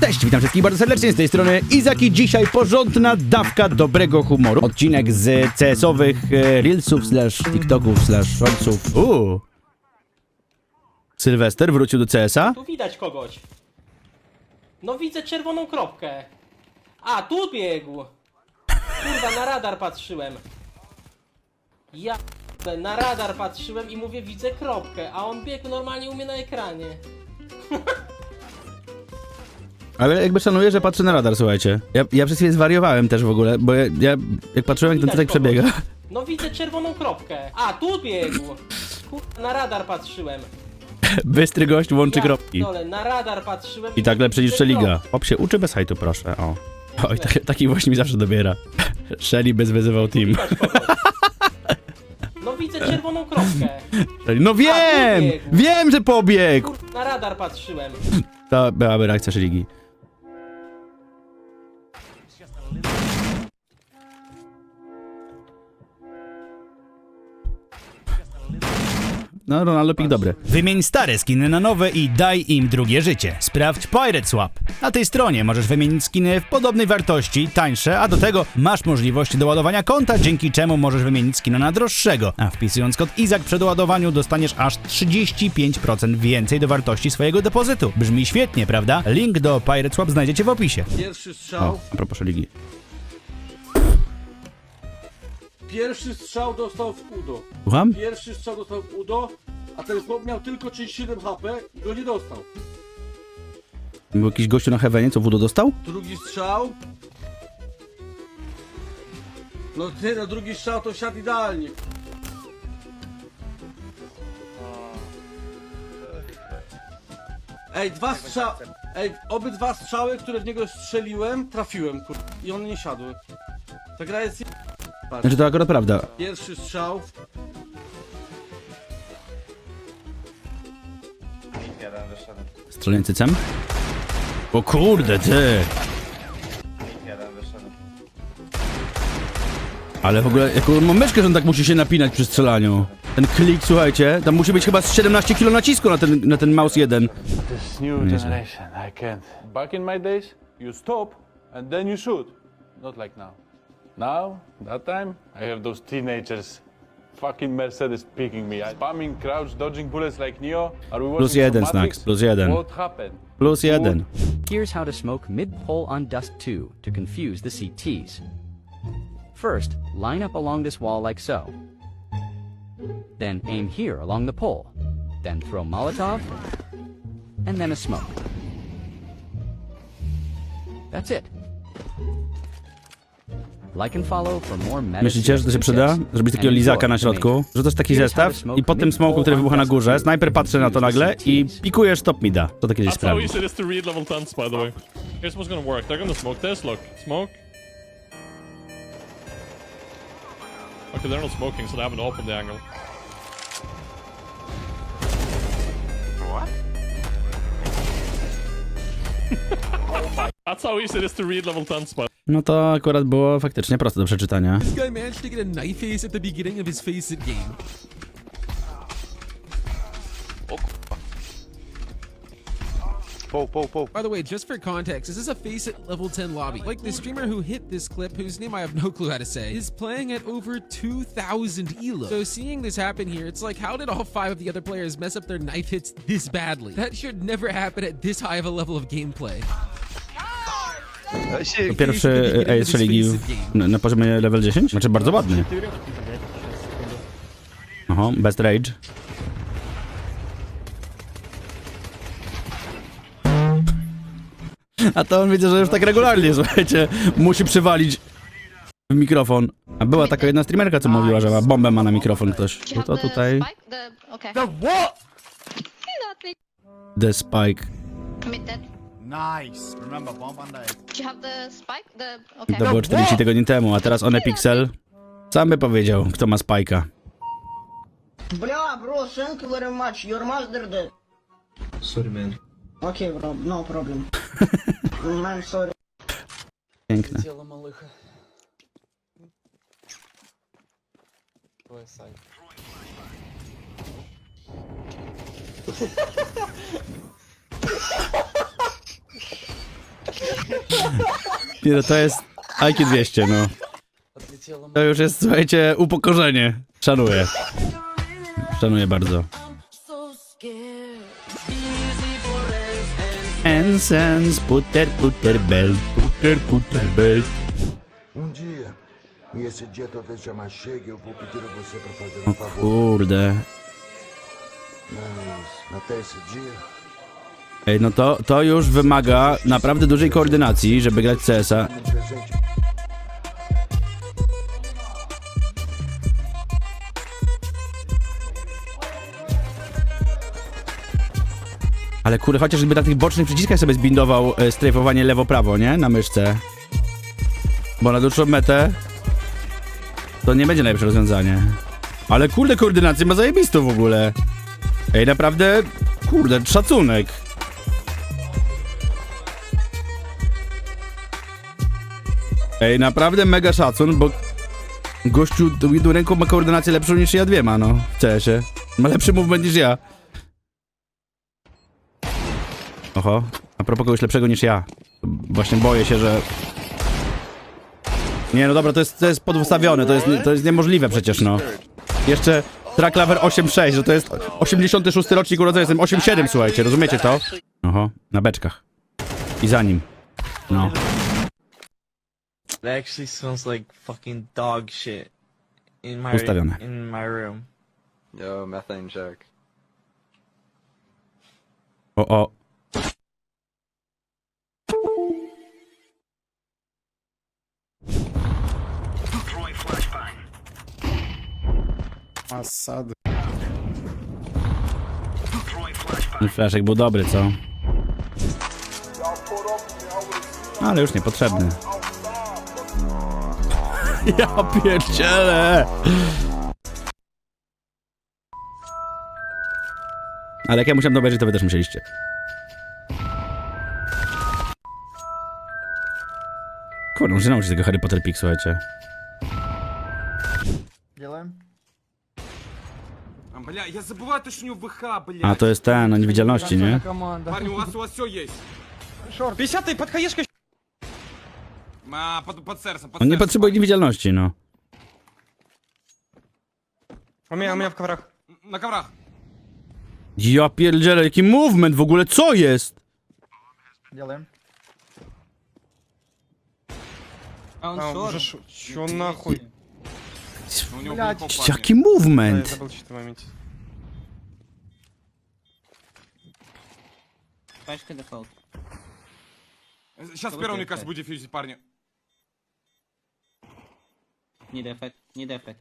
Cześć, witam wszystkich bardzo serdecznie z tej strony Izak i dzisiaj porządna dawka dobrego humoru. Odcinek z CS-owych e, Reelsów slash TikToków slash Shortsów. Uuu. Sylwester wrócił do CS-a. Tu widać kogoś. No widzę czerwoną kropkę. A, tu biegł. Kurwa, na radar patrzyłem. Ja na radar patrzyłem i mówię, widzę kropkę, a on biegł normalnie u mnie na ekranie. Ale jakby szanuję, że patrzę na radar, słuchajcie. Ja, ja przez chwilę zwariowałem też w ogóle, bo ja, ja jak patrzyłem jak ten Widać tytek przebiega. No widzę czerwoną kropkę. A, tu biegł. Kurwa, na radar patrzyłem. Bystry gość łączy Ja kropki. Dole, na radar patrzyłem I tak lepsze niż Szeliga. Hop się uczy bez hajtu, proszę. O. Oj, tak, taki właśnie mi zawsze dobiera. Shelly bez wyzywał team. Widać kogoś. No widzę czerwoną kropkę. No wiem! Wiem, że pobiegł! Kurwa, na radar patrzyłem. To byłaby reakcja Sheligi. No, Ronaldo pik dobry. Wymień stare skiny na nowe i daj im drugie życie. Sprawdź Pirate Swap. Na tej stronie możesz wymienić skiny w podobnej wartości, tańsze, a do tego masz możliwość doładowania konta, dzięki czemu możesz wymienić skina na droższego. A wpisując kod IZAK przy doładowaniu dostaniesz aż 35% więcej do wartości swojego depozytu. Brzmi świetnie, prawda? Link do Pirate Swap znajdziecie w opisie. Pierwszy O, strzał. a propos ligi. Pierwszy strzał dostał w udo. Słucham? Pierwszy strzał dostał w udo, a ten chłop miał tylko 37 HP i go nie dostał. Był jakiś gościu na Heavenie, co Wudo dostał? Drugi strzał. No ty, no drugi strzał to siadł idealnie. Ej, dwa strzały. Ej, obydwa strzały, które w niego strzeliłem, trafiłem, kur... I one nie siadły. Ta gra jest... Patrz, Znaczy to akurat prawda. pierwszy strzał. Jeden wyszedł, cycem? O kurde, ty! jeden wyszedł. Ale w ogóle, jaką mam myszkę, że on tak musi się napinać przy strzelaniu. Ten klik, słuchajcie, tam musi być chyba z 17 kg nacisku na ten, na ten mouse jeden. This new generation, I can't. Back in my days, you stop and then you shoot. Not like now. Now, that time, I have those teenagers. Fucking Mercedes picking me. I spamming, crouch, dodging bullets like Neo. Are we watching Plus jeden, Snacks, Matrix? plus jeden. What happened? Plus jeden. Here's how to smoke mid-pole on Dust 2 to confuse the CTs. First, line up along this wall like so. Then aim here along the pole. Then throw Molotov, and then a smoke. That's it. Myślicie, że to się przyda? Zrobić takiego lizaka na środku? Jest taki zestaw i po tym smoku, który wybucha na górze, snajper patrzy na to nagle i pikujesz top mida. To takie gdzieś That's how sprawi. easy it is to read level 10s, by the way. Here's what's gonna work. They're gonna smoke this, look. Smoke. Okay, they're not smoking, so they haven't opened the angle. What? That's how easy it is to read level 10s, by No to akurat było faktycznie proste do przeczytania. This guy managed to get a knife ace at the beginning of his face it game. Poł, poł, poł. By the way, just for context, this is a face it level 10 lobby. Like the streamer who hit this clip, whose name I have no clue how to say, is playing at over 2,000 elo. So seeing this happen here, it's like, how did all five of the other players mess up their knife hits this badly? That should never happen at this high of a level of gameplay. Pierwszy ace szeligi na, na poziomie level 10? Znaczy bardzo ładny. Oho, best rage. A to on widzę, że już tak regularnie, słuchajcie, musi przywalić w mikrofon. A była taka jedna streamerka, co mówiła, że ma bombę ma na mikrofon ktoś. No to the tutaj spike? The what? The Spike. Mid dead. Nice. Remember, bomb on the Do you have the spike? The okay. To było 40 tygodni temu, a teraz one Pixel. Sam by powiedział, kto ma Spike'a. Bля, bro, thank you very much. Your master dead. Sorry, man. Okay, bro, no problem. Man, sorry. Piękne. Тело малыха. Твой сайт. Nie no, to jest IQ 200, no. To już jest, słuchajcie, upokorzenie. Szanuję. Szanuję bardzo. Ensense, puter, puter, belt, puter, puter, belt. Um dia, e esse dia talvez jamais chegue, eu vou pedir a você para fazer O um favor. kurde. Mas até esse dia, no to, to już wymaga naprawdę dużej koordynacji, żeby grać CS-a. Ale kurde, chociażby na tych bocznych przyciskach sobie zbindował e, strajfowanie lewo-prawo, nie? Na myszce. Bo na dłuższą metę to nie będzie najlepsze rozwiązanie. Ale kurde, koordynację ma zajebistą w ogóle. Ej, naprawdę, kurde, szacunek. Ej, naprawdę mega szacun, bo gościu jedną ręką ma koordynację lepszą niż ja dwiema, no, w CS-ie. Ma lepszy movement niż ja. Oho, a propos kogoś lepszego niż ja. Właśnie boję się, że... Nie, no dobra, to jest, to jest to jest, to jest niemożliwe przecież, no. Jeszcze track lever 8.6, że to jest 86 rocznik urodzenia, jestem 8.7, słuchajcie, rozumiecie to? Oho, na beczkach. I za nim. No. It actually smells like fucking dog shit in my Ustawione. in my room. Yo, methane check. O, o. Masady. Ten Fleszek był dobry, co? Ale już niepotrzebny. Ja pierdzielę! Ale jak ja musiałem to obejrzeć, to wy też musieliście. Kurde, muszę nauczyć tego Harry Potter Pix, słuchajcie. Бля, я забываю, то, что у него ВХ, бля. A, to jest ten, o niewidzialności, nie? Парни, у вас, у вас все есть. 50-й, под хаешкой. А, под, под сердцем, под On nie сердцем. potrzebuje niewidzialności, no. У меня, у меня в коврах. На коврах. Ja pierdzielę, jaki movement w ogóle, co jest? А он уже Чё нахуй? У него был хоп, Jaki movement? забыл что-то момент. Пачка дефолт. Сейчас первый, мне кажется, будет дефьюзить Парня. Не дефет, не дефет.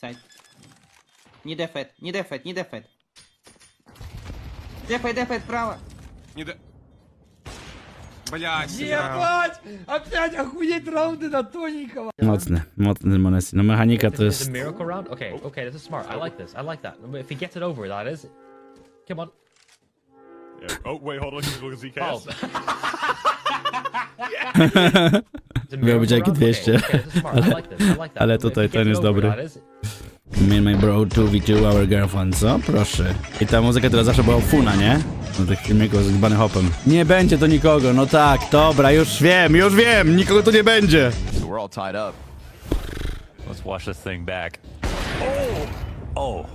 Сайт. Не дефет, не дефет, не дефет. Дефет, дефет, право. Не да... Блядь, Ебать! Опять охуеть раунды на тоненького! Mocny, mocny Monesi. No mechanika to Is jest... a miracle round? Okay, okay, this is smart. I like this. I like that. If he gets it over, that is. Come on. Oh, wait, hold on. Look at ZK. Oh. Miał być round? 200, Okay, okay, this is smart. I ale, ale tutaj ten jest dobry. Me and my bro 2v2 our girlfriend, co? Proszę. I ta muzyka, która zawsze była funa, nie? No tych filmików z Bunny Hopem. Nie będzie to nikogo, no tak, dobra, już wiem, już wiem, nikogo tu nie będzie. So we're all tied up. Let's watch this thing back. Oh.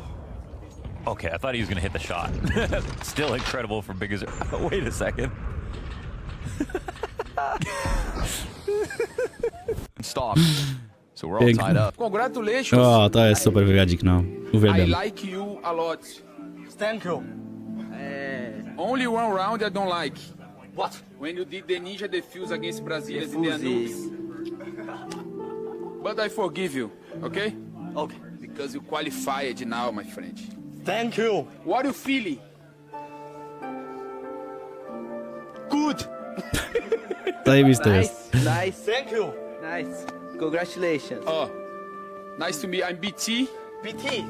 Okay, I thought he was gonna hit the shot. Still incredible for big as. Wait a second. Stop. So we're all tied up. Congratulations. O, to jest super wywiadzik, no. Uwielbiam. like you a lot. Thank you! Only one round I don't like. What? When you did the ninja defuse against Brazil in the Anubis. But I forgive you, okay? Okay. Because you qualified now, my friend. Thank you! What you feeling? Good! Zajebisty jest. Nice! Thank you! Nice! Congratulations! Oh, nice to meet. I'm BT. BT!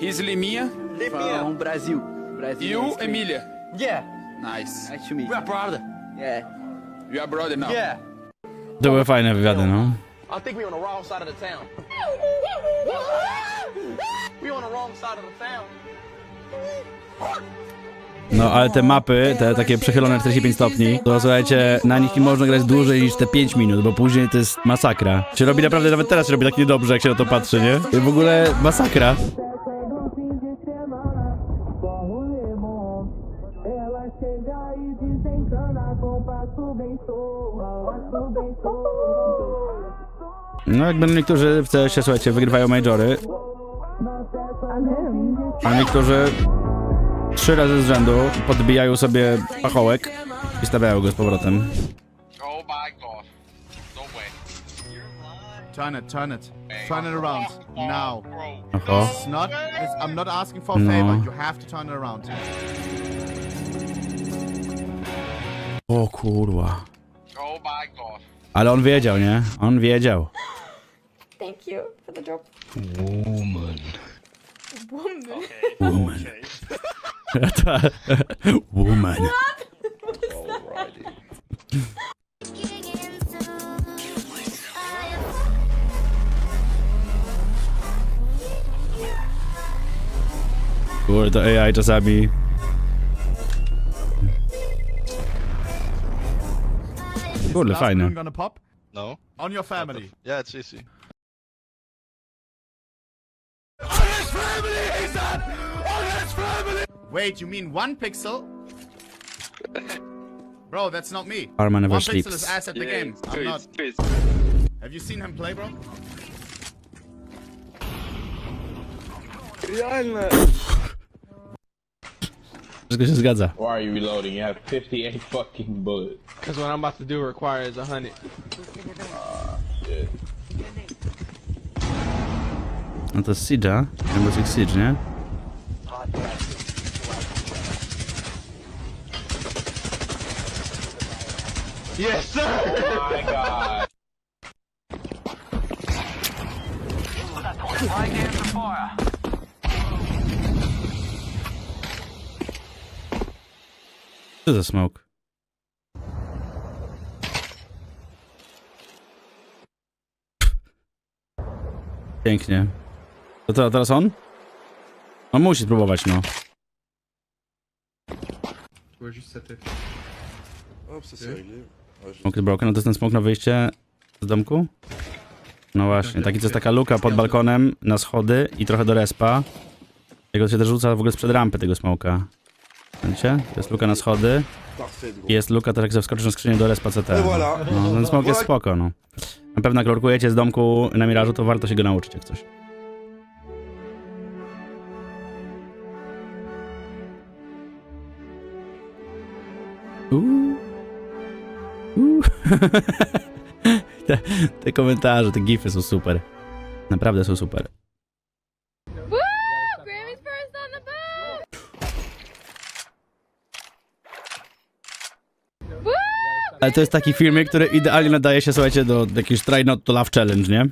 He's Liminha. Live here! Brasil. Brasil. You, Emília. Yeah! Nice. Nice to meet We are brother! Yeah. You are brother now. Yeah! To były fajne wywiady, no. I think we on the wrong side of the town. we on the wrong side of the town. No ale te mapy, te takie przechylone 45 stopni, to słuchajcie, na nich nie można grać dłużej niż te 5 minut, bo później to jest masakra. Się robi naprawdę, nawet teraz się robi tak niedobrze, jak się na to patrzy, nie? W ogóle masakra. No jak będą niektórzy w CS-ie, słuchajcie, wygrywają majory, a niektórzy trzy razy z rzędu podbijają sobie pachołek i stawiają go z powrotem. Oh my god. No way. Turn it, turn it. Turn it around. Now. Oho. It's not, it's, I'm not asking for a No. favor. You have to turn it around. O kurwa. Oh my god. Ale on wiedział, nie? On wiedział. Thank you for the drop. Woman. Woman. Woman. Ta- Woman. Kurde, to AI czasami. Kurde, Last fajne. balloon gonna pop? No. On your family. Yeah, it's easy. Wait, you mean one pixel? Bro, that's not me. Arma never one sleeps. pixel is ass at the game. I'm not. Have you seen him play, bro? Wszystko się zgadza. Why are you reloading? You have 58 fucking bullets. Because what I'm about to do requires a hundred. No to jest Siege'a. Rainbow Six Siege, nie? Yes, sir! Oh my god. Co za smoke? Pięknie. To, to teraz on? On musi spróbować, no. Smoke is broken. No to jest ten smoke na wyjście z domku? No właśnie, taki to jest taka luka pod balkonem na schody i trochę do respa. Jego się też rzuca w ogóle sprzed rampy tego smoka. Widzicie? To jest luka na schody. I Jest luka, też jak sobie wskoczysz na skrzynię do respa CT. No, ten smok jest spoko, no. Na pewno jak lorkujecie z domku na mirażu, to warto się go nauczyć jak coś. Uuu. Te, te komentarze, te gify są super. Naprawdę są super. Ale to jest taki filmik, który idealnie nadaje się, słuchajcie, do jakiegoś Try Not to Love Challenge, nie?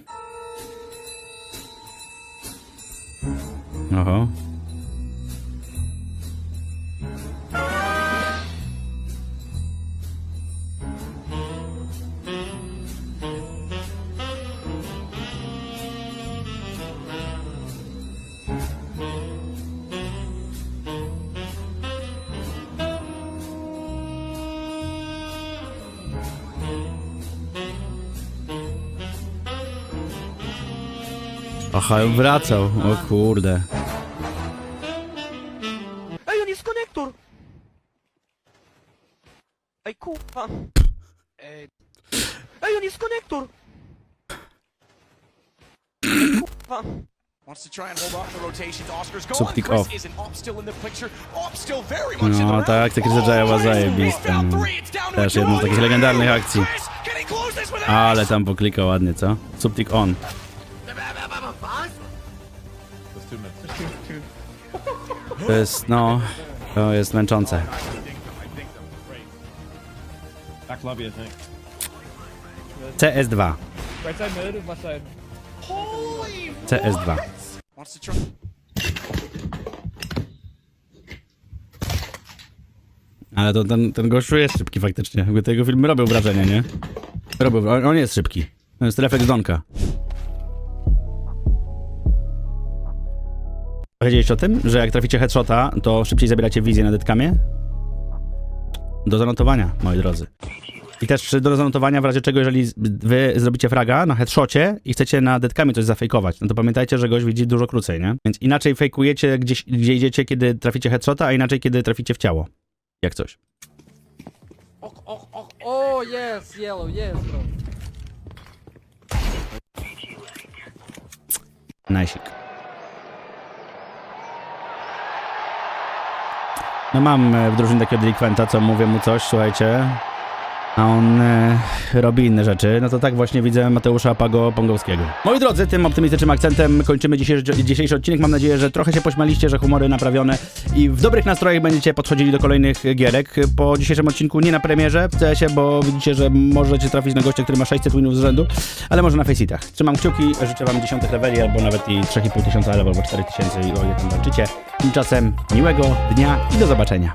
Aha, wracał. O kurde. Ej, on jest konektor! Ej, kurwa! Ej, Ej on jest konektor! Ej, kurwa! Subtik off. No tak, te Kryzydżajowa zajebiste. no. Też jedną z takich legendarnych akcji. Ale tam poklikał ładnie, co? Subtik on. To jest, no... To jest męczące. CS2. CS2. Ale to ten, ten gościu jest szybki faktycznie. Jakby te jego filmy robią wrażenie, nie? Robią, on, on jest szybki. To jest refleks Donka. Wiedzieliście o tym, że jak traficie headshota, to szybciej zabieracie wizję na detkamie? Do zanotowania, moi drodzy. I też do zanotowania w razie czego, jeżeli wy zrobicie fraga na headshocie i chcecie na detkami coś zafejkować, no to pamiętajcie, że gość widzi dużo krócej, nie? Więc inaczej fejkujecie gdzieś, gdzie idziecie, kiedy traficie headshota, a inaczej, kiedy traficie w ciało. Jak coś. Oh, yes, yellow, yes, bro. Najsik. No mam e, w drużynie takiego delikwenta, co mówię mu coś, słuchajcie, a on e, robi inne rzeczy, no to tak właśnie widzę Mateusza Pago Pongowskiego. Moi drodzy, tym optymistycznym akcentem kończymy dzisiejszy, dzisiejszy odcinek. Mam nadzieję, że trochę się pośmialiście, że humory naprawione i w dobrych nastrojach będziecie podchodzili do kolejnych gierek. Po dzisiejszym odcinku nie na premierze w CS-ie, bo widzicie, że możecie trafić na gościa, który ma 600 winów z rzędu, ale może na faceitach. Trzymam kciuki, życzę wam 10 leveli, albo nawet i 3,5 tysiąca albo 4000 i o ile tam walczycie. Tymczasem miłego dnia i do zobaczenia.